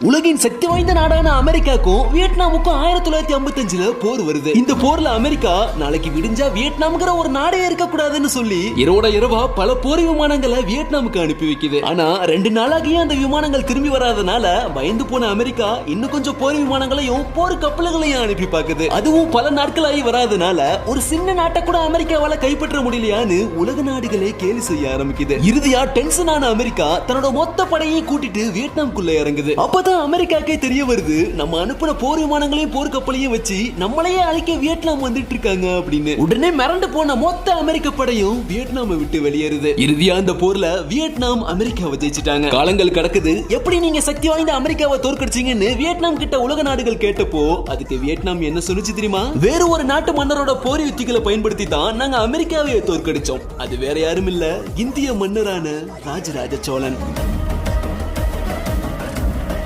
உலகின் சக்தி வாய்ந்த நாடான அமெரிக்காக்கும் வியட்நாமுக்கும் ஆயிரத்தி தொள்ளாயிரத்தி ஐம்பத்தி அஞ்சுல போர் வருது. இந்த போர்ல அமெரிக்கா நாளைக்கு விடிஞ்சா வியட்நாம்ங்கிற ஒரு நாடே இருக்க கூடாதுன்னு சொல்லி இரவோட இரவா பல போர் விமானங்களை வியட்நாமுக்கு அனுப்பி வைக்குது. ஆனா ரெண்டு நாளாகியும் அந்த விமானங்கள் திரும்பி வராதனால பயந்து போன அமெரிக்கா இன்னும் கொஞ்சம் போர் விமானங்களையும் போர் கப்பல்களையும் அனுப்பி பாக்குது அதுவும் பல நாட்களாகி வராதனால ஒரு சின்ன நாட்டை கூட அமெரிக்காவால கைப்பற்ற முடியலையான்னு உலக நாடுகளே கேலி செய்ய ஆரம்பிக்குது. இறுதியா டென்ஷன் ஆன அமெரிக்கா தன்னோட மொத்த படையை கூட்டிட்டு வியட்நாம்குள்ள இறங்குது. அப்ப அப்பதான் அமெரிக்காக்கே தெரிய வருது. நம்ம அனுப்பின போர் விமானங்களையும் போர் கப்பலையும் வச்சு நம்மளையே அழைக்க வியட்நாம் வந்துட்டு இருக்காங்க அப்படின்னு. உடனே மிரண்டு போன மொத்த அமெரிக்க படையும் வியட்நாமை விட்டு வெளியேறுது. இறுதியா அந்த போர்ல வியட்நாம் அமெரிக்காவை ஜெயிச்சிட்டாங்க. காலங்கள் கடக்குது. எப்படி நீங்க சக்தி வாய்ந்த அமெரிக்காவை தோற்கடிச்சீங்கன்னு வியட்நாம் கிட்ட உலக நாடுகள் கேட்டப்போ அதுக்கு வியட்நாம் என்ன சொல்லுச்சு தெரியுமா? வேறு ஒரு நாட்டு மன்னரோட போர் யுத்திகளை பயன்படுத்தி தான் நாங்க அமெரிக்காவை தோற்கடிச்சோம். அது வேற யாரும் இல்ல இந்திய மன்னரான ராஜராஜ சோழன்.